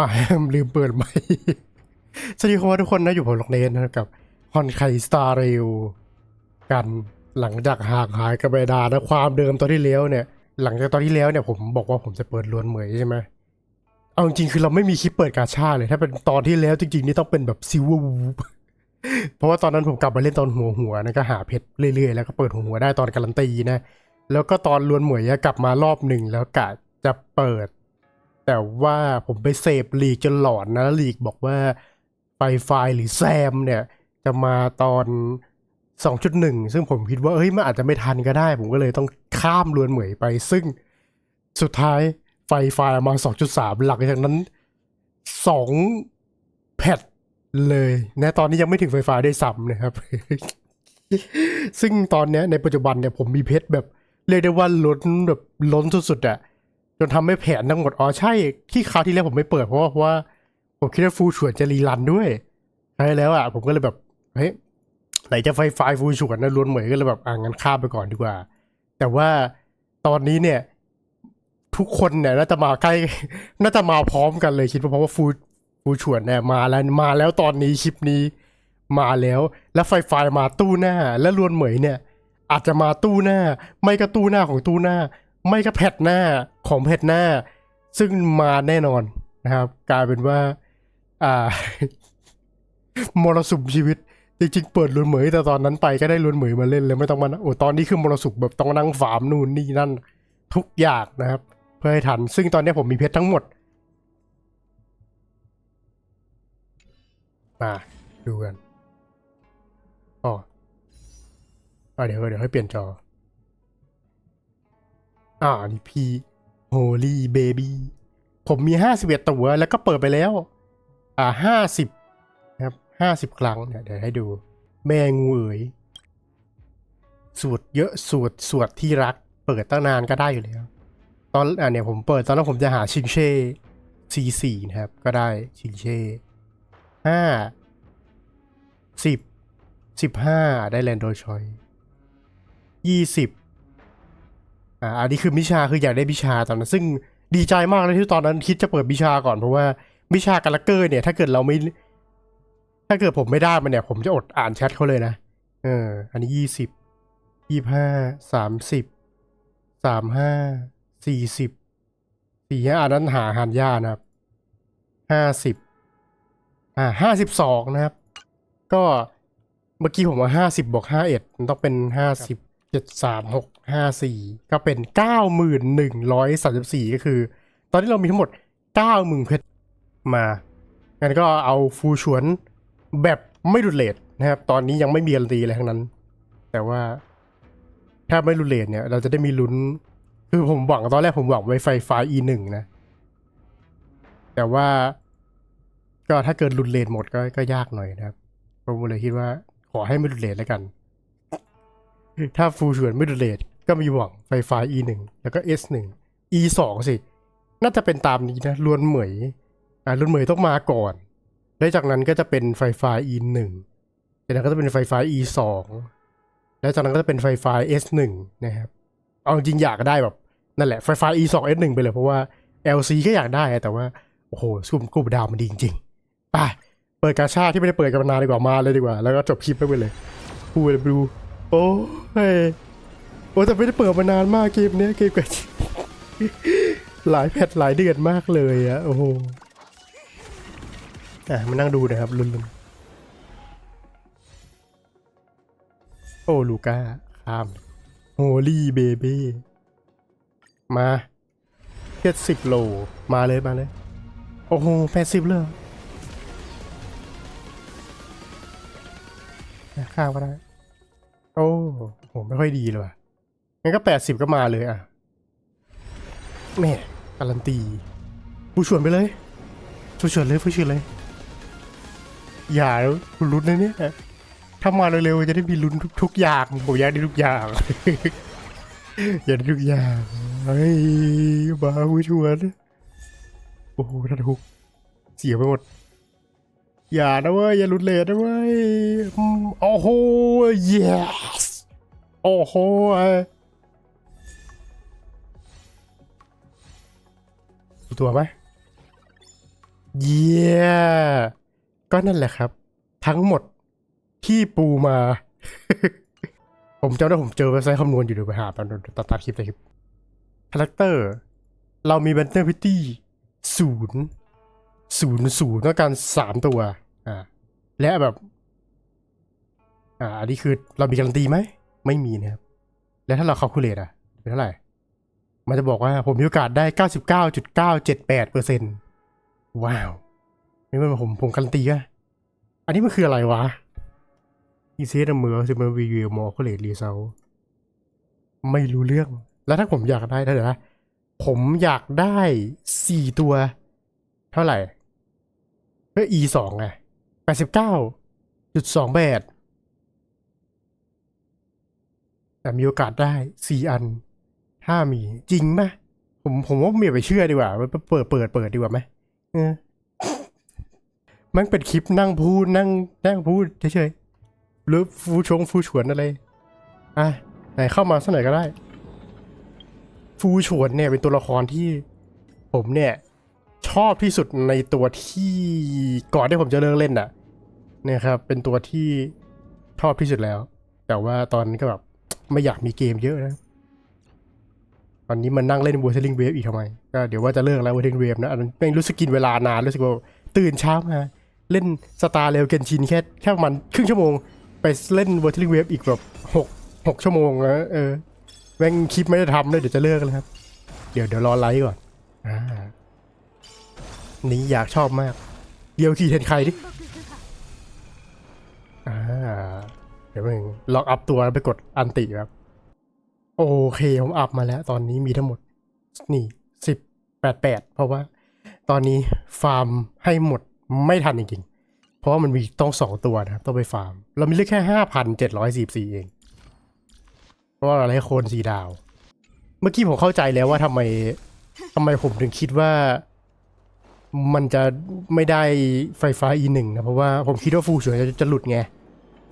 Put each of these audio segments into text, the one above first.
อ่าลืมเปิดไมค์สวัสดีครับทุกคนนะอยู่ผมลกเนนนะครับกับฮอนไคสตาร์เรลกันหลังจากห่างหายกันไปนานะความเดิมตอนที่แล้วเนี่ย หลังจากตอนที่แล้วเนี่ยผมบอกว่าผมจะเปิดล้วนเหมยใช่ไหมเอาจริงๆคือเราไม่มีคลิปเปิดกาชาเลย ถ้าเป็นตอนที่แล้วจริงๆนี่ต้องเป็นแบบซิลเวอร์วูเพราะว่าตอนนั้นผมกลับมาเล่นตอนหัวหัวนะก็หาเพชรเรื่อยๆ แล้วก็เปิดหัวหัวได้ตอนการันตีนะแล้วก็ตอนล้วนเหมยอะกลับมารอบหนึ่งแล้วกะจะเปิด แต่ว่าผมไปเสพลีกจนหลอนนะลีกบอกว่าไฟไฟหรือแซมเนี่ย จะมาตอน 2.1 ซึ่งผมคิดว่าเฮ้ยมันอาจจะไม่ทันก็ได้ ผมก็เลยต้องข้ามลวนเหมยไป ซึ่งสุดท้ายไฟไฟมา 2.3 หลังจากนั้น 2 แพทเลยนะตอนนี้ยังไม่ถึงไฟฟ้าได้ซ้ำนะครับ ซึ่งตอนนี้ในปัจจุบันเนี่ยผมมีเพชรแบบ เรียกได้ว่าล้นแบบล้นสุดๆอะ จนทำให้แผนทั้งหมด อ๋อใช่ ที่คราวที่แล้วผมไม่เปิดเพราะว่าผมคิดว่าฟูฉวนจะรีรันด้วยใช่แล้วอะผมก็เลยแบบเฮ้ยไหนจะไฟไฟฟูฉวนนะล้วนเหมยก็เลยแบบอ่างั้นข้ามไปก่อนดีกว่า แต่ว่าตอนนี้เนี่ย ทุกคนเนี่ยน่าจะมาใกล้น่าจะมาพร้อมกันเลยคิดว่าเพราะว่าฟูฟูฉวนเนี่ยมาแล้วมาแล้วตอนนี้คลิปนี้มาแล้ว แล้วไฟไฟมาตู้หน้า และล้วนเหมยเนี่ย อาจจะมาตู้หน้า ไม่ก็ตู้หน้าของตู้หน้า ไม่ก็แพทหน้าของแพทหน้า ซึ่งมาแน่นอนนะครับ กลายเป็นว่า อ่ามรสุมชีวิต จริงๆ เปิดลวนเหมยแต่ตอนนั้นไปก็ได้ลวนเหมยมาเล่นเลยไม่ต้องมาโอ้ตอนนี้คือมรสุมแบบต้องนั่งฟามนู่นนี่นั่น ทุกอย่างนะครับ เพื่อให้ทัน ซึ่งตอนนี้ผมมีเพชรทั้งหมดมาดูกันอ๋อเดี๋ยวเดี๋ยวให้เปลี่ยนจอ อ่านี่พี่ Holy Baby ผมมีห้าสิบเอ็ดตัวแล้วก็เปิดไปแล้ว อ่าห้าสิบนะครับห้าสิบครั้งเนี่ยเดี๋ยวให้ดู แม่งูเอ๋ยสวดเยอะสวดสวดที่รัก เปิดตั้งนานก็ได้อยู่แล้ว ตอนอ่าเนี่ยผมเปิดตอนนั้นผมจะหาชิงเช่ซีสี่นะครับ ก็ได้ชิงเช่ห้าสิบสิบห้าได้แลนโดชอยยี่สิบ อ่าอันนี้คือมิชาคืออยากได้มิชาตอนนั้นซึ่งดีใจมากเลยที่ตอนนั้นคิดจะเปิดมิชาก่อนเพราะว่ามิชากาลเกอร์เนี่ย ถ้าเกิดเราไม่ ถ้าเกิดผมไม่ได้มันเนี่ย ผมจะอดอ่านแชทเขาเลยนะเออ อันนี้ยี่สิบยี่ห้าสามสิบสามห้าสี่สิบสี่ห้าอันนั้นหาหันยานะครับห้าสิบอ่าห้าสิบสองนะครับ ก็เมื่อกี้ผมว่าห้าสิบบวกห้าเอ็ดมันต้องเป็นห้าสิบ เจ็ดสามหกห้าสี่ก็เป็นเก้าหมื่นหนึ่งร้อยสามสิบสี่ก็คือ ตอนนี้เรามีทั้งหมดเก้าหมื่นเพชรมางั้นก็เอาฟูชวนแบบไม่ดุนเลทนะครับ ตอนนี้ยังไม่มีการันตีอะไรทั้งนั้น แต่ว่าถ้าไม่รุนเลทเนี่ย เราจะได้มีลุ้น คือผมหวังตอนแรกผมหวังไว้ไฟฟ้า e หนึ่งนะ แต่ว่าก็ถ้าเกิดรุนเลทหมดก็ก็ยากหน่อยนะครับผมเลยคิดว่าขอให้ไม่รุนเลทแล้วกัน ถ้าฟูชวนไม่รุนเลทก็มีหวังไฟฟ้า e หนึ่งแล้วก็ s หนึ่ง e สองสิ น่าจะเป็นตามนี้นะล้วนเหมยอ่าล้วนเหมยต้องมาก่อนแล้วจากนั้นก็จะเป็นไฟฟ้า e หนึ่งจากนั้นก็จะเป็นไฟฟ้า e สองแล้วจากนั้นก็จะเป็นไฟฟ้า S1 นะครับ เอาจริงอยากได้แบบนั่นแหละไฟฟ้า E2 S1 ไปเลยเพราะว่า LC ก็อยากได้แต่ว่าโอ้โหสุ่มกลุ่มดาวมันดีจริงๆไปเปิดกาชาที่ไม่ได้เปิดกันมานานดีกว่ามาเลยดีกว่า แล้วก็จบคลิปไปเลยพูดเลยดู โอ้ยโอ้แต่ไม่ได้เปิดมานานมากเกมเนี้ยเกมกาชหลายแพทหลายเดือนมากเลยอะโอ้โหอะมานั่งดูนะครับลุนๆโอ้ลูก้าข้ามโฮลี่เบเบ้มาเจ็ดสิบโลมาเลยมาเลย โอ้โหแปดสิบเลยข้ามก็ได้ โอ้โหไม่ค่อยดีเลยว่ะงั้นก็แปดสิบก็มาเลยอะแม่การันตีผู้ชวนไปเลยผู้ชวนเลยผู้ชวนเลย อย่าลุ้นนะเนี่ยถ้ามาเร็วๆจะได้มีลุ้นทุกๆอย่างผมอยากได้ทุกอย่างอยากได้ทุกอย่างเฮ้ยบ้าผู้ชวนโอ้โหท่านทุกเสียไปหมด อย่านะเว้ยอย่าลุ้นเลทนะเว้ยโอ้โห yes โอ้โหตัวไหมเย่ก็นั่นแหละครับ ทั้งหมดที่ปูมา ผมจำได้ผมเจอเว็บไซต์คำนวณอยู่เดี๋ยวไปหาตอนตัดตัดคลิปเลยคลิปคาแรคเตอร์ เรามี b บนเ n อร์พิตี้ศูนย์ศูนย์ศูนย์ต้องการสามตัว อ่า และแบบ อ่า อันนี้คือเรามีการันตีไหม ไม่มีนะครับ แล้วถ้าเราค a l คูลเลตอะ เป็นเท่าไหร่ มันจะบอกว่าผมมีโอกาสได้เก้าสิบเก้าจุดเก้าเจ็ดแปดเปอร์เซ็นต์ว้าว นี่มันผมผมการันตีอะอันนี้มันคืออะไรวะอีเซนเมอร์ซิมาวีวิวมอคูลเลตรีเซลไม่รู้เรื่อง แล้วถ้าผมอยากได้ถ้าเดี๋ยวนะผมอยากได้สี่ตัว เท่าไหร่เพื่อ e สองไง ดสิบเก้าจุดสองแปดแต่มีโอกาสได้สี่อัน ถ้ามีจริงไหมผมผมว่าไม่ไปเชื่อดีกว่าเปิดเปิดเปิดเปิดดีกว่าไหมเออมันเป็นคลิปนั่งพูดนั่งนั่งพูดเฉยๆหรือฟูชงฟูฉวนอะไร อะไหนเข้ามาสักหน่อยก็ได้ ฟูฉวนเนี่ยเป็นตัวละครที่ ผมเนี่ย ชอบที่สุดในตัวที่ก่อนที่ผมจะเลิกเล่นน่ะ เนี่ยครับ เป็นตัวที่ชอบที่สุดแล้ว แต่ว่าตอนนี้ก็แบบไม่อยากมีเกมเยอะนะ ตอนนี้มันนั่งเล่น w ว r ร์ l ลิงเวฟอีกทำไม ก็เดี๋ยวว่าจะเลิกแล้ว w ว r ร์ l ลิงเวฟนะอันนั้นแม่งรู้สึกกินเวลานานรู้สึกว่าตื่นเช้ามา เล่นสตาร์เรลเกนชินแค่แค่มันครึ่งชั่วโมง ไปเล่น w ว r ร์ l ลิงเวฟอีกแบบหกหกชั่วโมงนะเออแม่งคลิปไม่ได้ทำเลยเดี๋ยวจะเลิกแล้วครับ เดี๋ยวเดี๋ยวรอไลฟ์ก่อนอ่านี่อยากชอบมาก เดียวขี่เทนใครดิ เดี๋ยวมึงล็อกอัพตัวแล้วไปกดอันติครับ โอเคผมอัพมาแล้ว ตอนนี้มีทั้งหมด นี่สิบแปดแปดเพราะว่า ตอนนี้ฟาร์มให้หมดไม่ทันจริงๆ เพราะว่ามันมีต้องสองตัวนะครับ ต้องไปฟาร์ม เรามีเลือกแค่ห้าพันเจ็ดร้อยสี่สี่เอง เพราะว่าเราให้โคนสีดาว เมื่อกี้ผมเข้าใจแล้วว่าทำไมทำไมผมถึงคิดว่ามันจะไม่ได้ไฟฟ้า E1 นะ เพราะว่าผมคิดว่าฟูเฉยจะจะหลุดไง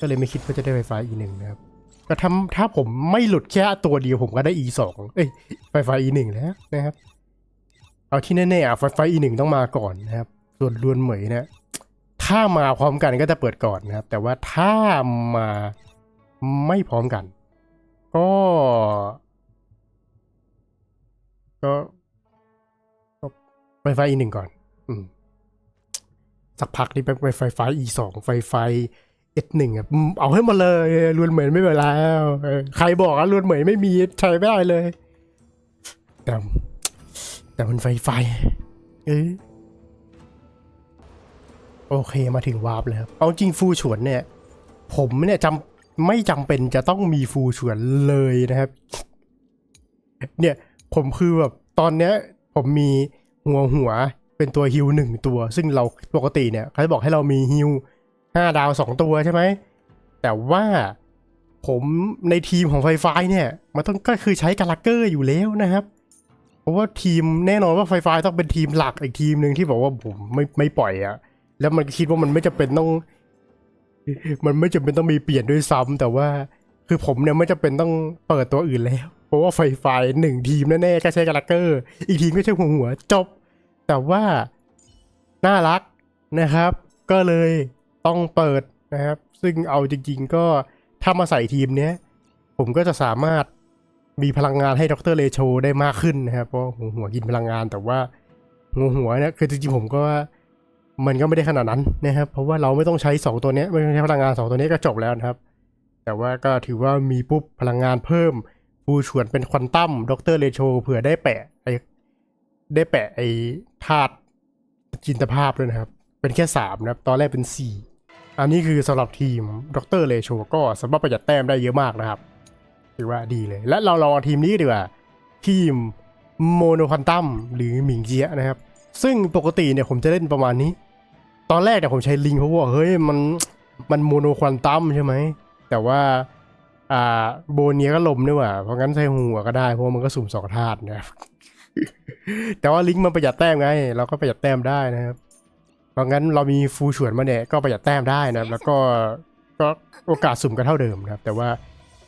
ก็เลยไม่คิดว่าจะได้ไฟฟ้า E1 นะครับแต่ถ้าถ้าผมไม่หลุดแค่ตัวเดียวผมก็ได้ E สองเอ้ยไฟฟ้า E หนึ่งแล้วนะครับ เอาที่แน่ๆอะไฟฟ้า E หนึ่งต้องมาก่อนนะครับ ส่วนรวนเหมยเนี่ยถ้ามาพร้อมกันก็จะเปิดก่อนนะครับ แต่ว่าถ้ามาไม่พร้อมกัน ก็ ก็ไฟฟ้า E หนึ่งก่อน อืมสักพักนี่ไปไฟฟ้า E สองไฟฟ้า S หนึ่งอะเอาให้มาเลยรวนเหมยไม่เป็นไรแล้วใครบอกอะรวนเหมยไม่มีใช้ไม่ได้เลย แต่ แต่มันไฟไฟเออโอเคมาถึงวาร์ปแล้วเอาจริงฟูฉวนเนี่ย ผมเนี่ยจำไม่จำเป็นจะต้องมีฟูฉวนเลยนะครับ เนี่ยผมคือแบบตอนเนี้ย ผมมีหัวหัวเป็นตัวฮิวหนึ่งตัว ซึ่งเราปกติเนี่ยเขาจะบอกให้เรามีฮิว ห้าดาวสองตัวใช่ไหม แต่ว่าผมในทีมของไฟฟ้าเนี่ย มันต้องก็คือใช้กาลักเกอร์อยู่แล้วนะครับ เพราะว่าทีมแน่นอนว่าไฟฟ้าต้องเป็นทีมหลักอีกทีมหนึ่งที่บอกว่าผมไม่ไม่ปล่อยอะแล้วมันคิดว่ามันไม่จำเป็นต้อง มันไม่จำเป็นต้องมีเปลี่ยนด้วยซ้ำแต่ว่าคือผมเนี่ยไม่จำเป็นต้องเปิดตัวอื่นแล้ว เพราะว่าไฟฟ้าหนึ่งทีมแน่ๆก็ใช้กาลักเกอร์ อีกทีมก็ใช้หัวหัวจบ แต่ว่าน่ารักนะครับ ก็เลย ต้องเปิดนะครับ ซึ่งเอาจริงๆก็ถ้ามาใส่ทีมเนี้ย ผมก็จะสามารถมีพลังงานให้ดรเลโชได้มากขึ้นนะครับ เพราะหัวหัวกินพลังงานแต่ว่าหัวหัวเนี่ยคือจริงๆผมก็ว่ามันก็ไม่ได้ขนาดนั้นนะครับ เพราะว่าเราไม่ต้องใช้สองตัวเนี้ยไม่ต้องใช้พลังงานสองตัวนี้ก็จบแล้วนะครับ แต่ว่าก็ถือว่ามีปุ๊บพลังงานเพิ่มฟูชวนเป็นควอนตัมดรเลโชเผื่อได้แปะไอได้แปะไอธาตุจินตภาพด้วยนะครับ เป็นแค่สามนะครับตอนแรกเป็นสี่อันนี้คือสำหรับทีมดรเลโชก็สามารถประหยัดแต้มได้เยอะมากนะครับถือว่าดีเลย และเราลองทีมนี้ดีกว่า ทีมโมโนควันตัมหรือหมิงเจียนะครับ ซึ่งปกติเนี่ยผมจะเล่นประมาณนี้ ตอนแรกเนี่ยผมใช้ลิงเพราะว่าเฮ้ยมันมันโมโนควันตัมใช่ไหม แต่ว่าอ่าโบเนียก็ลมด้วยว่ะเพราะงั้นใช้หัวก็ได้ เพราะมันก็สุ่มสองธาตุนะครับแต่ว่าลิงมันประหยัดแต้มไง เราก็ประหยัดแต้มได้นะครับ ราะงั้นเรามีฟูฉวนมาเนี่ยก็ประหยัดแต้มได้นะแล้วก็ก็โอกาสสุ่มก็เท่าเดิมนะครับ แต่ว่า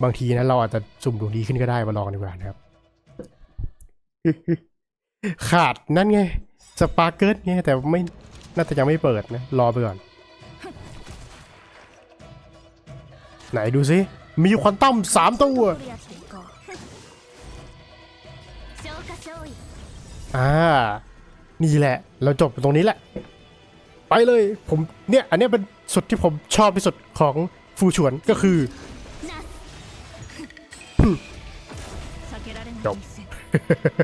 บางทีนะเราอาจจะสุ่มดวงดีขึ้นก็ได้มาลองดีกว่านะครับ ขาดนั่นไง สปาร์เกิลไงแต่ไม่น่าจะยังไม่เปิดนะ รอไปก่อน ไหนดูซิ มีควันตัมสามตัวอ่า นี่แหละ เราจบตรงนี้แหละ ไปเลยผมเนี่ยอันนี้เป็นสุดที่ผมชอบที่สุดของฟูชวนก็คือจบ